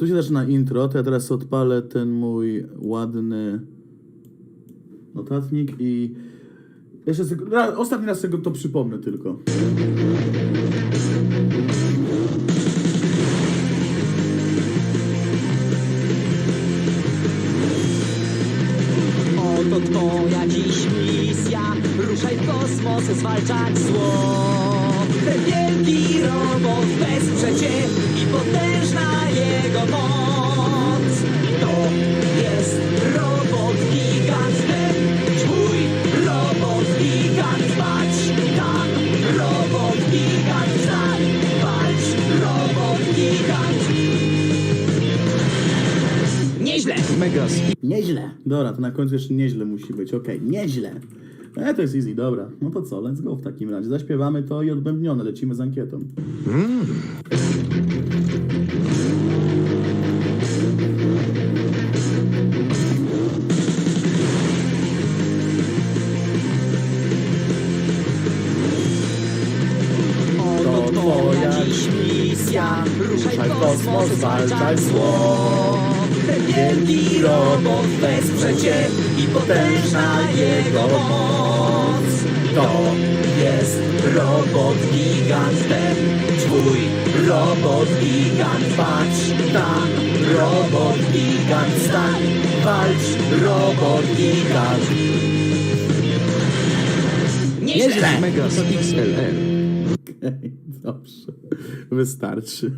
tu się zaczyna intro, to ja teraz odpalę ten mój ładny notatnik i jeszcze ra- ostatni raz tego to przypomnę tylko. Oto twoja dziś misja Ruszaj w kosmos, zwalczać zło Megas. Nieźle. Dobra, to na końcu jeszcze nieźle musi być, okej, nieźle. E, to jest easy, dobra. No to co, let's go w takim razie. Zaśpiewamy to i odbębnione, lecimy z ankietą. Oto twoja dziś misja Ruszaj kosmos, zwalczać zło wielki robot wesprze cię I potężna jego moc To jest robot gigant Ten twój robot gigant Patrz tam, robot gigant Stań, walcz, robot gigant Nieźle! Megas XLR. Okej, dobrze. Wystarczy.